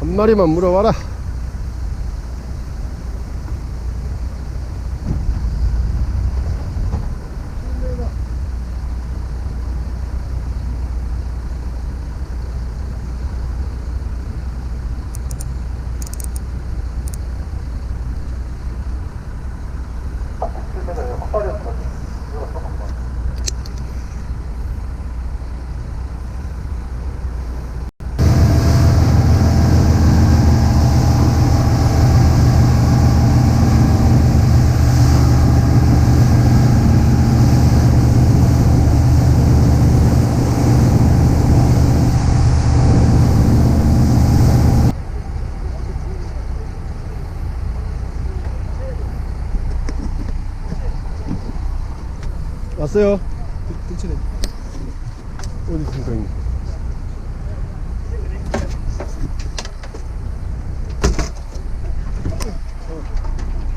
한 마리만 물어봐라. 왔어요. 근처에 어디 있습니까, 형님?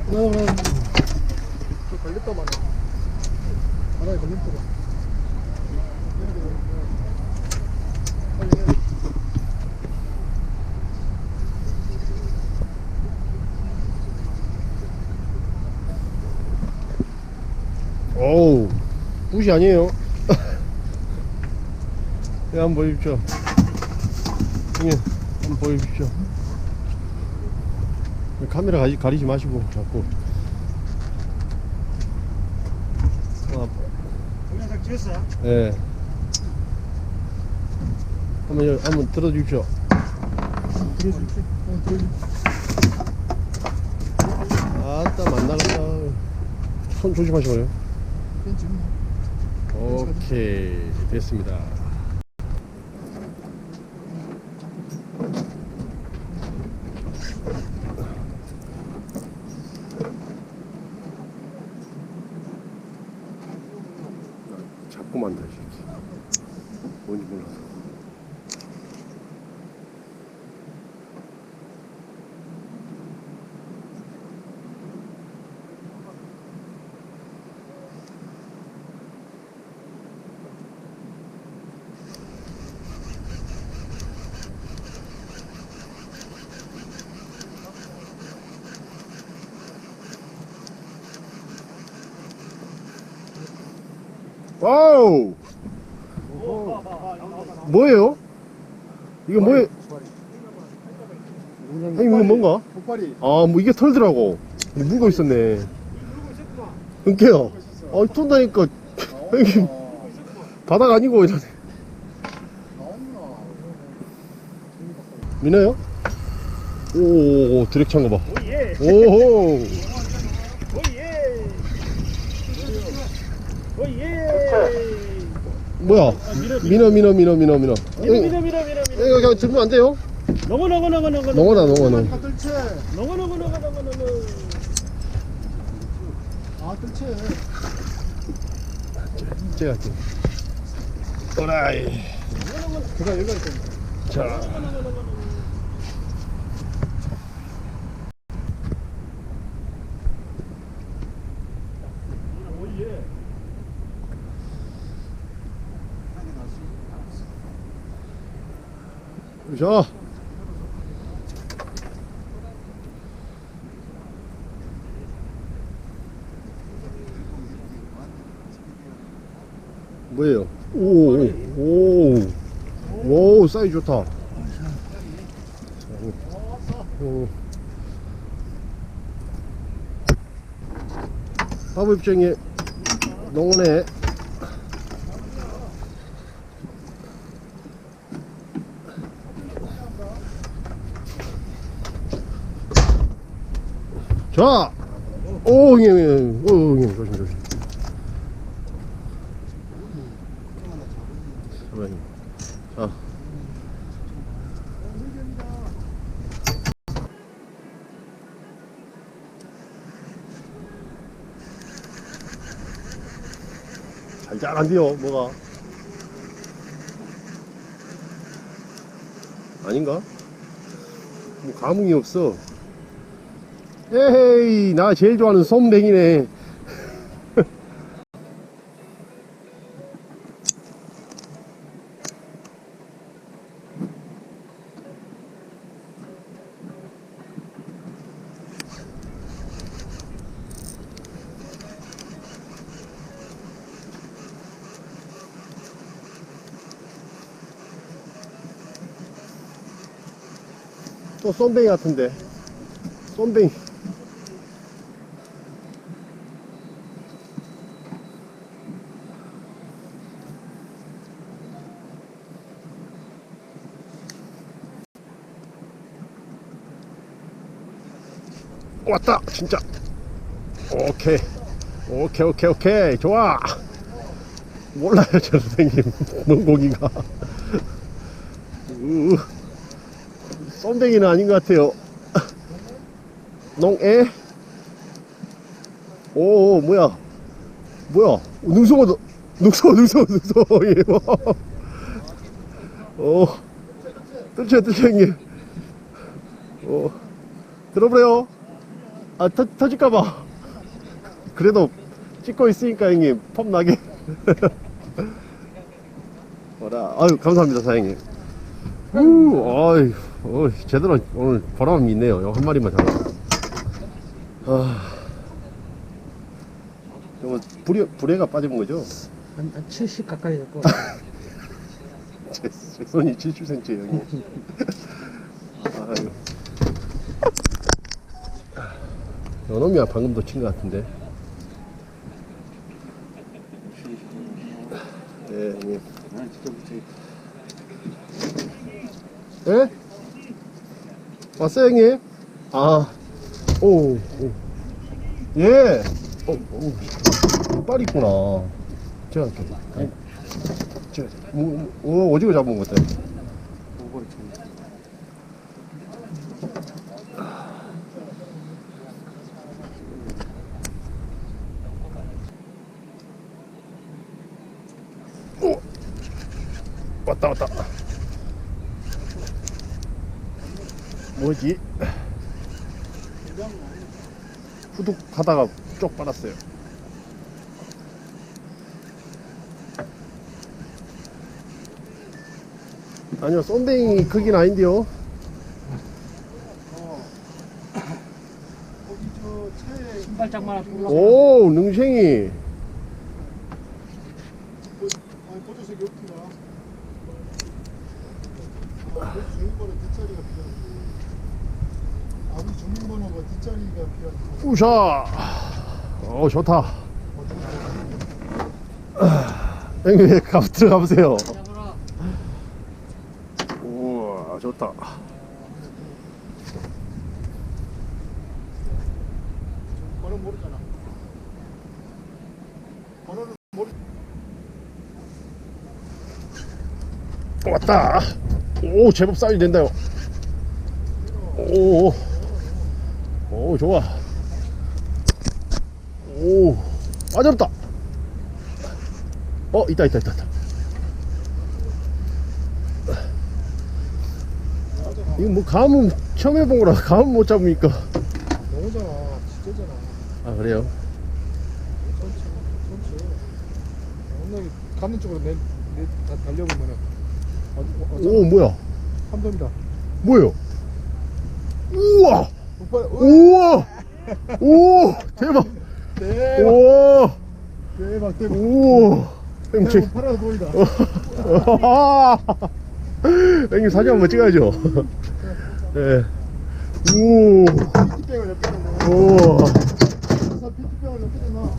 어, 저 걸렸다 말이야. 바다에 걸렸다. 어우, 붓이 아니에요. 예, 한번 보여주십시오. 예, 한번 보여주십시오. 카메라 가리, 가리지 마시고, 자꾸. 아, 동영상 찍었어? 예. 한번, 여- 한번 들어주십시오. 아따, 만나갔다. 손 조심하시고요. 있나? 오케이, 됐습니다. 와우! 뭐예요? 이거 뭐예요? 형님 이거 뭔가? 폭발이. 아, 뭐 이게 털더라고. 물고 있었네. 은케요. 아, 쏜다니까. 형님, 바닥 아니고 이러네. 미나요? 오, 드랙 찬거 봐. 오예. 오호. 오예. 오예. 뭐야? 미너, 미너, 미너, 미너, 미너. 미러 미러 미러 미러 이거 그냥 들면 안 돼요? 너거 너거 너거 너거 농어다, 농어는. 아 뜰채. 너거 너거 너거 너거 너거. 아 뜰채. 제가 할게. 오라이. 그가 여기가 있다. 자. 오예. 자. 뭐예요? 오, 오, 오, 오, 사이즈 좋다. 오. 화보 입장에 농원에 자, 오, 형님, 형님, 오, 형님, 조심, 조심. 잠깐만요. 자. 잘잘 안 돼요, 뭐가. 아닌가? 뭐 감흥이 없어. 에헤이 나 제일 좋아하는 솜뱅이네. 또 솜뱅이 같은데. 솜뱅이. 왔다 진짜. 오케이. 오케이 오케이 오케이. 좋아. 몰라요 저 선생님. 농고기가. 으, 쏨뱅이는 아닌 것 같아요. 농에? 오 뭐야? 뭐야? 능성어 능성어 능성어 능성어. 예. 어. 뜰채 뜰채 형님. 어. 들어보래요 아 터, 터질까봐. 그래도 찍고 있으니까 형님 펌 나게. 뭐라. 아유 감사합니다 사장님. 우 아이 어, 제대로 오늘 보람이 있네요. 한 마리만 잡아. 아. 이거 불에, 불에가 빠진 거죠? 한, 한70 가까이 제, 제 손이 70cm예요 형님 아유 요놈이야 방금도 친것 같은데 네 형님 예? 왔어요 형님? 아, 오, 오. 예. 어, 오, 빨 있구나. 제가 할게요. 아니, 제가, 뭐, 뭐, 오징어 잡은 것 같아. 오! 뭐지? 후둑 하다가 쪽 빨았어요. 아니요, 쏜댕이 크긴 아닌데요. 올라 오, 능생이. 아니 보조석이 없구나. 아, 우리 주민번호 뒷자리가 우리 주민번호가 뒷자리가 필요한데. 우샤. 오, 좋다. 형님, 가, 들어가 보세요. 잡아라 우와, 좋다. 번호 모르잖아. 번호는 모르. 왔다. 오, 제법 사이즈 된다요. 오, 오, 좋아. 오, 빠졌다. 어, 있다, 있다, 있다, 있다. 이거 뭐 감은 처음 해본 거라 감은 못 잡으니까. 너무잖아. 진짜잖아. 아, 그래요? 천천히, 천천히. 엉덩이 가는 쪽으로 내, 내 다, 달려보면은. 어, 어, 어, 오, 뭐야? 함정이다. 뭐예요? 우와! 우와! 오! 대박! 대박, 우와! 대박, 대박. 우와! 형님, 파란 보이다. 형님 사진 한번 찍어야죠. 예. 오, 피트병을 옆에 옆에.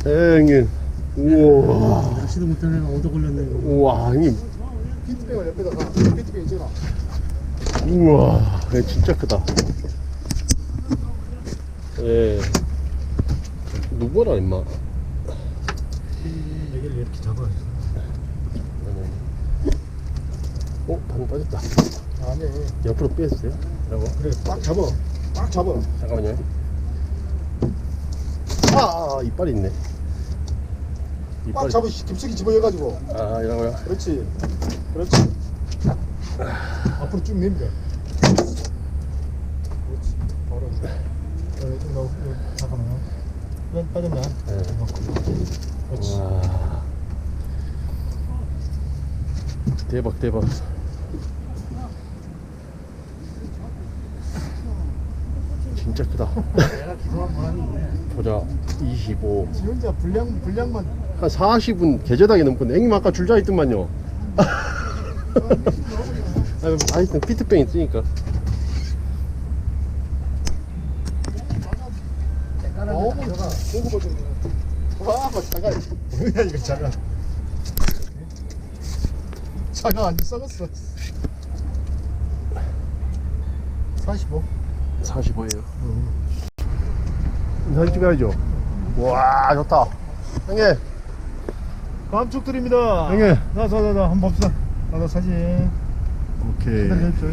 예, 형님. 우와. 날씨도 못하는 애가 얻어 걸렸네. 우와, 형님. 피트병을 옆에다가 피트병 있잖아. 우와. 예, 진짜 크다. 예. 누구라, 임마. 여기를 이렇게 잡아 어, 방금 빠졌다. 아니 옆으로 빼주세요. 라고. 그래 꽉 잡아 꽉 잡아 잠깐만요. 아, 아, 이빨이 있네. 꽉 잡아 깊숙이 집어여가지고 아, 이라고요? 그렇지 그렇지 앞으로 쭉 내밀어 그렇지 바로 어, 이거, 이거, 잠깐만요 이건 빠졌나? 네. 그렇지 와. 대박, 대박. 진짜 크다. 보자. 25. 지 혼자 분량 분량만 한 40은 계좌당에 넘거든. 형님 아까 줄자 있더만요. 아, 하여튼 피트병 있으니까. 고급 고급 버전이야. 와, 뭐 차가 뭐야 이거 차가. 차가 완전 썩었어. 45. 45예요. 사진 찍어야죠. 와, 좋다. 형님, 감축 드립니다. 형님. 자, 자, 자, 자, 한번 봅시다. 나도 사진. 오케이. 기다려주십시오.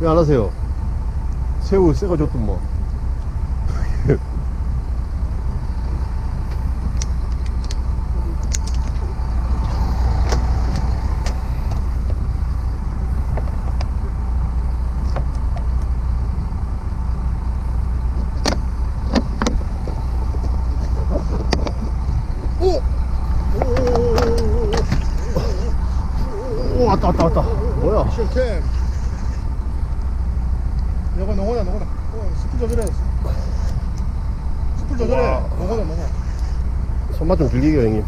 왜안 하세요? 새우 새거 줬던 뭐. 오! 오, 왔다, 왔다, 왔다. 뭐야? 쇼캠. 이거 농어다, 농어다. 어, 스프 조절해. 스프 조절해. 와. 농어다, 농어. 들리게요, 형님.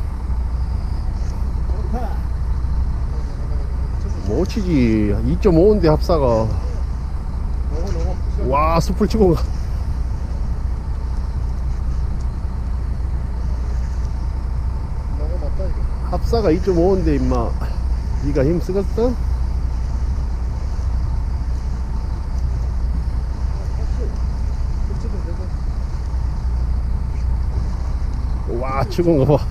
못 치지. 2.5인데 합사가. 와, 숲을 치고 가. 합사가 2.5인데, 임마. 니가 힘 쓰겠어? 어쨌든 내가 거 봐.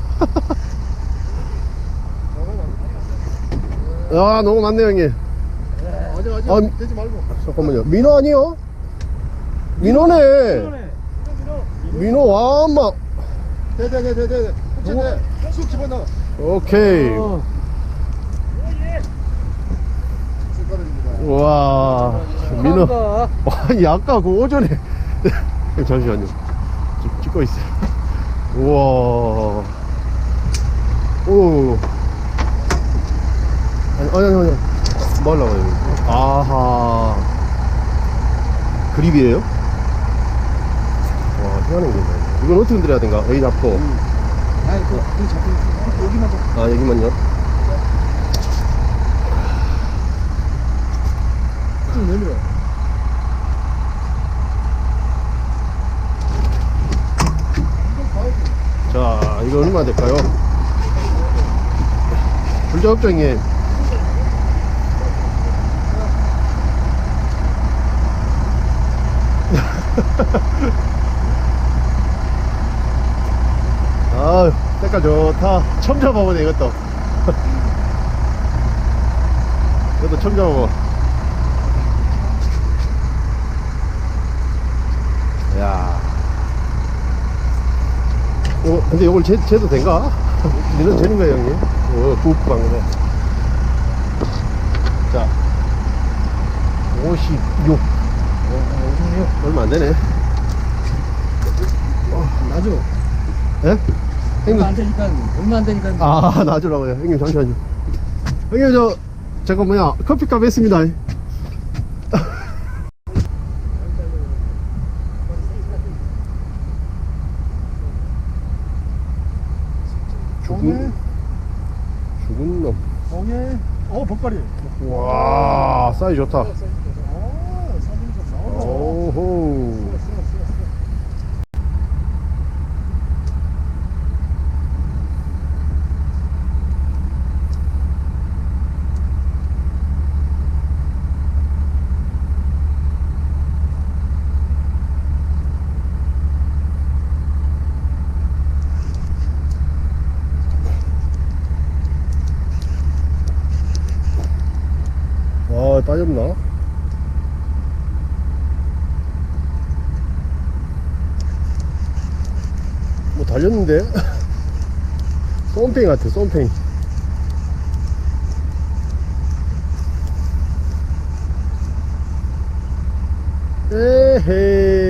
야, 너무 많네, 형님. 아직, 아직. 아, 되지 말고. 잠깐만요. 민호 아니요? 민호네. 민호, 와, 엄마. 돼, 돼, 돼, 돼, 돼. 돼. 돼. 쑥 집어넣어. 오케이. 쑥가루입니다. 와, 민호. 와, 아니, 아까 그 오전에. 형, 잠시만요. 찍고 있어요. 우와. 오. 아니, 아니, 아니, 아니. 뭐 하려고 해요? 아하. 그립이에요? 와, 희한한 게 있네. 이건 어떻게 흔들어야 된가? 여기 잡고. 아니, 그, 그 잡고, 여기만 잡고. 아, 여기만요. 쭉 내밀어. 자, 이거 얼마 될까요? 불자업장님. 아, 색깔 좋다. 처음 잡아보네, 이것도. 이것도 처음 잡아봐. 야. 어, 근데 이걸 재, 재도 된가? 이런 재는 거예요, 형님? 어, 굽 방금. 자, 56. 어, 얼마 안 되네. 나죠? 예? 형님, 안 되니까 얼마 안 되니까 아, 놔주라고요. 형님, 잠시만요. 형님, 저, 잠깐 뭐야, 커피값 했습니다. 종해, 죽은 놈. 종해. 어, 복발이. 와, 사이 좋다. 어, 사진 좀 나온다. 오호. 쓰어, 쓰어, 쓰어, 쓰어. 와, 빠졌나? 뭐 달렸는데? 쏨팽이 같아, 쏨팽이. 에헤이.